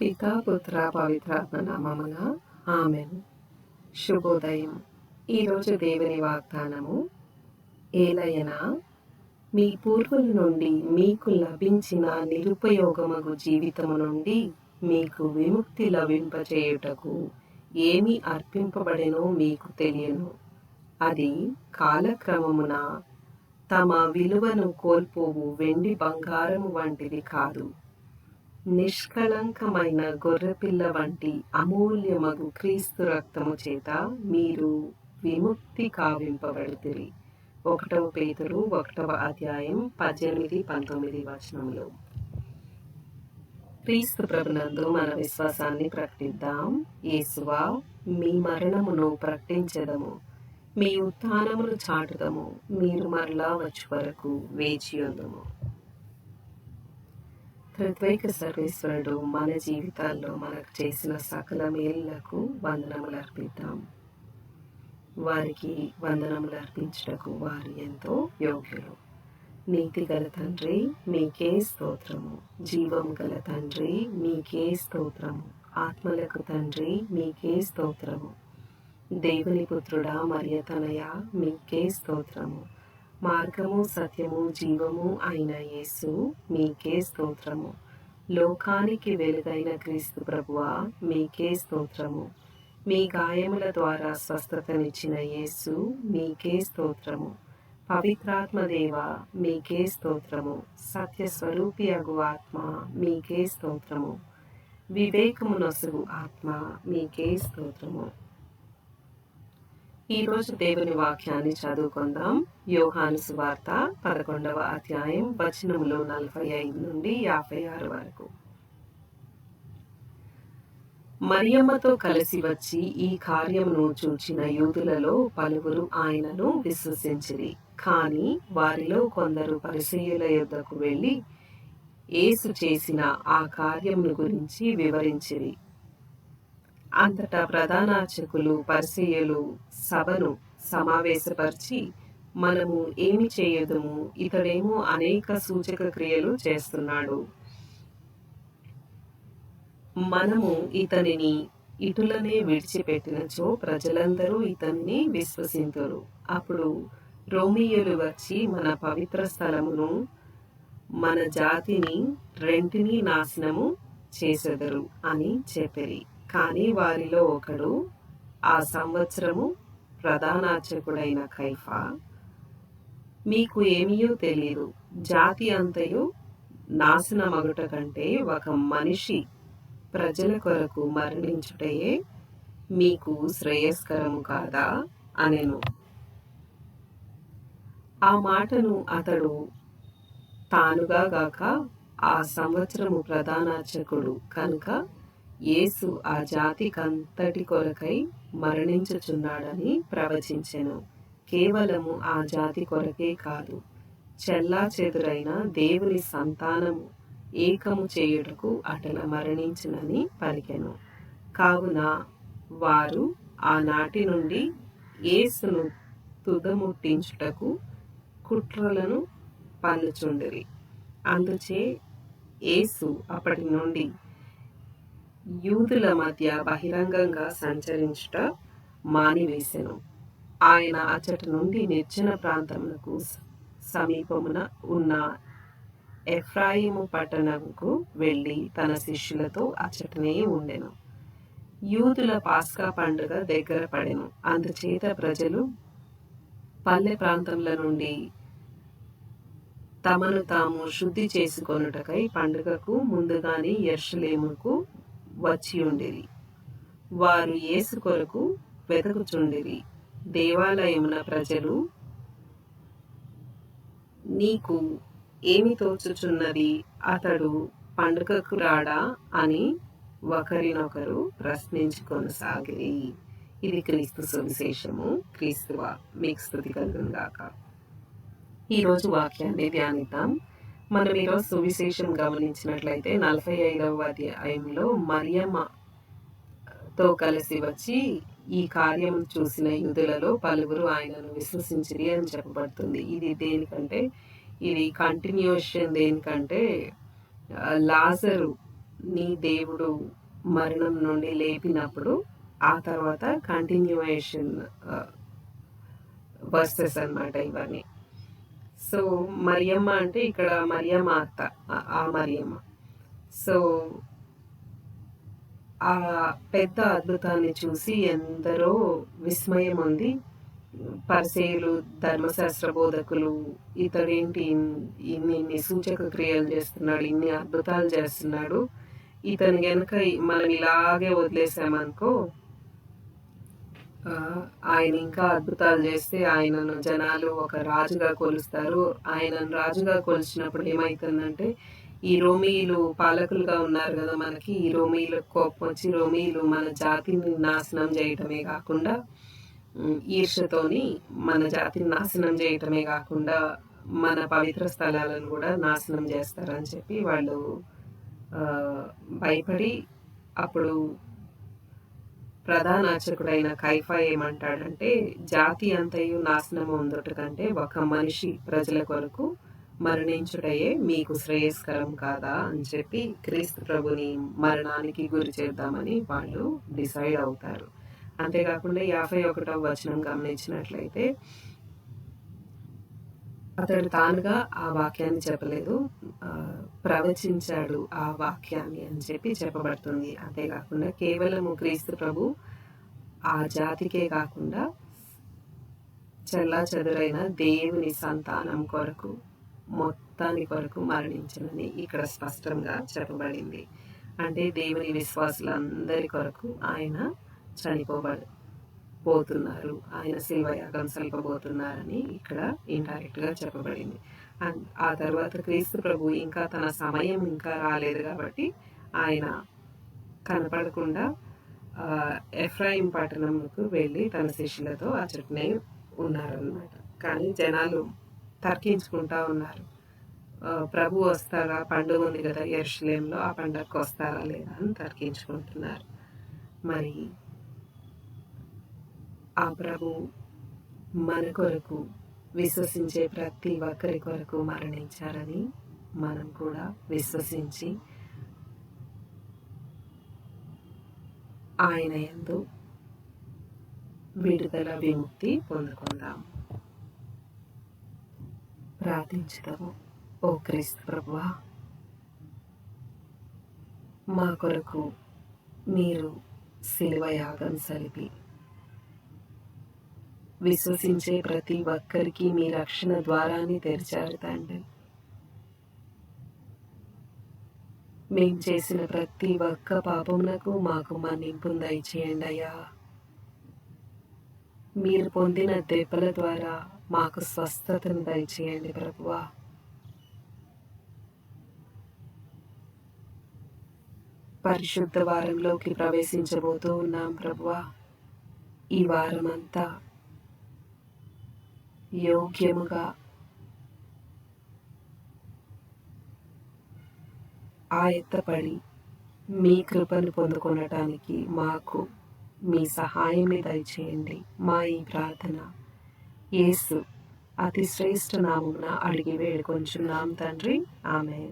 పితా పుత్ర పవిత్రాత్మ నామమున ఆమెన్. శుభోదయం. ఈరోజు దేవుని వాగ్దానము ఏలయనా మీ పూర్వుల నుండి మీకు లభించిన నిరుపయోగమగు జీవితము నుండి మీకు విముక్తి లభింపచేయుటకు ఏమి అర్పింపబడెనో మీకు తెలియను. అది కాలక్రమమున తమ విలువను కోల్పోవు వెండి బంగారము వంటిది కాదు. నిష్కళంకమైన గొర్రెపిల్ల వంటి అమూల్యమగు క్రీస్తు రక్తము చేత మీరు విముక్తి కావింపబడుతుంది ఒకటవ పేతురు ఒకటవ అధ్యాయం పద్దెనిమిది పంతొమ్మిది వచనములు. క్రీస్తు ప్రభునందు మన విశ్వాసాన్ని ప్రకటిద్దాం. యేసువా మీ మరణమును ప్రకటించదము. మీ ఉత్థానమును చాటుదము. మీరు మరలా వచ్చి వరకు వేచి ఉందము త్రిద్వైక సర్వేశ్వరుడు మన జీవితాల్లో మనకు చేసిన సకల మేలులకు వందనములు అర్పిద్దాం. వారికి వందనములు అర్పించటకు వారు ఎంతో యోగ్యులు. నీతి గల తండ్రి మీకే స్తోత్రము. జీవం గల తండ్రి మీకే స్తోత్రము. ఆత్మలకు తండ్రి మీకే స్తోత్రము. దేవుని పుత్రుడా మరియతనయ మీకే స్తోత్రము. మార్గము సత్యము జీవము అయిన యేసు మీకే స్తోత్రము. లోకానికి వెలుగైన క్రీస్తు ప్రభువ మీకే స్తోత్రము. మీ గాయముల ద్వారా స్వస్థతనిచ్చిన యేసు మీకే స్తోత్రము. పవిత్రాత్మదేవ మీకే స్తోత్రము. సత్య స్వరూపి అగు ఆత్మ మీకే స్తోత్రము. వివేకము నొసగు ఆత్మ మీకే స్తోత్రము. ఈరోజు దేవుని వాక్యాన్ని చదువుకుందాం. యోహాను సువార్త పదకొండవ అధ్యాయం వచనములు నలభై ఐదు నుండి యాభై ఆరు వరకు. మరియమ్మతో కలిసి వచ్చి ఈ కార్యమును చూచిన యూదులలో పలువురు ఆయనను విశ్వసించిరి. కానీ వారిలో కొందరు పరిశీయుల యొద్దకు వెళ్ళి ఏసు చేసిన ఆ కార్యమును గురించి వివరించిరి. అంతటా ప్రధానార్చకులు పరిసయ్యులు సభను సమావేశపరిచి మనము ఏమి చేయదుము ఇతడేమో అనేక సూచక క్రియలు చేస్తున్నాడు. మనము ఇతనిని ఇటులనే విడిచిపెట్టినచో ప్రజలందరూ ఇతన్ని విశ్వసింతురు. అప్పుడు రోమియోలు వచ్చి మన పవిత్ర స్థలమును మన జాతిని రెంటిని నాశనము చేసెదరు అని చెప్పిరి. కానీ వారిలో ఒకడు ఆ సంవత్సరము ప్రధానార్చకుడైన కైఫా మీకు ఏమీయో తెలియదు. జాతి అంతయు నాశనమగుట కంటే ఒక మనిషి ప్రజల కొరకు మరణించుటయే మీకు శ్రేయస్కరము కాదా అనెను. ఆ మాటను అతడు తానుగా గాక ఆ సంవత్సరము ప్రధానార్చకుడు కనుక యేసు ఆ జాతికంతటి కొరకై మరణించుచున్నాడని ప్రవచించెను. కేవలము ఆ జాతి కొరకే కాదు చెల్లా చెదురైన దేవుని సంతానము ఏకము చేయుటకు అటల మరణించునని పలికెను. కావున వారు ఆనాటి నుండి యేసును తుదముట్టించుటకు కుట్రలను పన్నుచుండిరి. అందుచే యేసు అప్పటి నుండి యూదుల మధ్య బహిరంగంగా సంచరించుట మానివేశెను ఆయన అచ్చట నుండి నిర్జన ప్రాంతములకు సమీపమున ఉన్న ఎఫ్రాయిము పట్టణంకు వెళ్ళి తన శిష్యులతో అచ్చటనే ఉండెను. యూదుల పాస్కా పండుగ దగ్గర పడెను. అందుచేత ప్రజలు పల్లె ప్రాంతముల నుండి తమను తాము శుద్ధి చేసుకొనుటకై పండుగకు ముందుగానే ఎర్షలేముకు వచ్చి ఉండేది. వారు యేసు కొరకు వెతకుచుండిరి. దేవాలయమున ప్రజలు నీకు ఏమి తోచుచున్నది? అతడు పండుగకు రాడా అని ఒకరినొకరు ప్రశ్నించుకొనసాగిరి. ఇది క్రీస్తు సువిశేషము. క్రీస్తువ మీకు స్థుతి కలుగుగాక ఈరోజు వాక్యాన్ని ధ్యానిద్దాం. మనం ఈరోజు సువిశేషం గమనించినట్లయితే నలభై ఐదవ అధ్యాయంలో మరియమ్మతో కలిసి వచ్చి ఈ కార్యం చూసిన యూదులలో పలువురు ఆయనను విశ్వసించిరి అని చెప్పబడుతుంది. ఇది దేనికంటే? ఇది కంటిన్యూషన్ దేనికంటే? ఆ, లాజరు నీ దేవుడు మరణం నుండి లేపినప్పుడు ఆ తర్వాత కంటిన్యూయేషన్ వర్సెస్ అన్నమాట ఇవన్నీ. సో మరియమ్మ అంటే ఇక్కడ మరియమ్మ అత్త ఆ- మరియమ్మ. సో ఆ పెద్ద అద్భుతాన్ని చూసి ఎందరో విస్మయం ఉంది. పరిసేయులు ధర్మశాస్త్ర బోధకులు ఇతడేంటి ఇన్ని ఇన్ని సూచక క్రియలు చేస్తున్నాడు ఇన్ని అద్భుతాలు చేస్తున్నాడు. ఇతను కనుక మనం ఇలాగే వదిలేసామనుకో ఆయన ఇంకా అద్భుతాలు చేస్తే ఆయనను జనాలు ఒక రాజుగా కొలుస్తారు. ఆయనను రాజుగా కొలిచినప్పుడు ఏమవుతుందంటే ఈ రోమీలు పాలకులుగా ఉన్నారు కదా మనకి ఈ రోమీలకు కోపం వచ్చి రోమీలు మన జాతిని నాశనం చేయటమే కాకుండా ఈర్షతోని మన జాతిని నాశనం చేయటమే కాకుండా మన పవిత్ర స్థలాలను కూడా నాశనం చేస్తారని చెప్పి వాళ్ళు భయపడి అప్పుడు ప్రధాన అర్చకుడైన కైఫా ఏమంటాడంటే జాతి అంతయు నాశనం ఉందట కంటే ఒక మనిషి ప్రజల కొరకు మరణించుటయే మీకు శ్రేయస్కరం కాదా? అని చెప్పి క్రీస్తు ప్రభుని మరణానికి గురి చేద్దామని వాళ్ళు డిసైడ్ అవుతారు. అంతేకాకుండా యాభై ఒకటవ వచనం గమనించినట్లయితే అతడు తానుగా ఆ వాక్యాన్ని చెప్పలేదు. ప్రవచించాడు ఆ వాక్యాన్ని అని చెప్పి చెప్పబడుతుంది. అంతేకాకుండా కేవలము క్రీస్తు ప్రభు ఆ జాతికే కాకుండా చెల్లా చెదురైన దేవుని సంతానం కొరకు మొత్తాని కొరకు మరణించనని ఇక్కడ స్పష్టంగా చెప్పబడింది. అంటే దేవుని విశ్వాసులందరి కొరకు ఆయన చనిపోబడు పోతున్నారు. ఆయన శిల్వయాగం సల్పబోతున్నారని ఇక్కడ ఇండైరెక్ట్గా చెప్పబడింది. ఆ తర్వాత క్రీస్తు ప్రభు ఇంకా తన సమయం ఇంకా రాలేదు కాబట్టి ఆయన కనపడకుండా ఎఫ్రాయిం పట్టణంకు వెళ్ళి తన శిష్యులతో అచ్చటనే ఉన్నారనమాట కానీ జనాలు తర్కించుకుంటా ఉన్నారు. ప్రభు వస్తారా పండుగ ఉంది కదా ఎర్షలేంలో ఆ పండుగకు వస్తారా లేదా అని తర్కించుకుంటున్నారు. మరి ఆ ప్రభు మన కొరకు విశ్వసించే ప్రతి ఒక్కరి కొరకు మరణించారని మనం కూడా విశ్వసించి ఆయన ఎందు విడుదల విముక్తి పొందుకుందాం. ప్రార్థించుదాము. ఓ క్రీస్తు ప్రభువా మా కొరకు మీరు సిలువ యాగం సలిపి విశ్వసించే ప్రతి ఒక్కరికి మీ రక్షణ ద్వారాన్ని తెరిచారు తండ్రి. మేం చేసిన ప్రతి ఒక్క పాపమునకు మాకు మన్నింపు దయచేయండి అయ్యా. మీరు పొందిన దెబ్బల ద్వారా మాకు స్వస్థతను దయచేయండి ప్రభువా. పరిశుద్ధ వారంలోకి ప్రవేశించబోతూ ఉన్నాం ప్రభువా. ఈ వారమంతా యోగ్యముగా ఆయత్తపడి మీ కృపను పొందుకొనటానికి మాకు మీ సహాయమే దయచేయండి మా ఈ ప్రార్థన యేసు అతి శ్రేష్ఠ నామమున అడిగి వేడుకొంచున్నాం తండ్రి ఆమె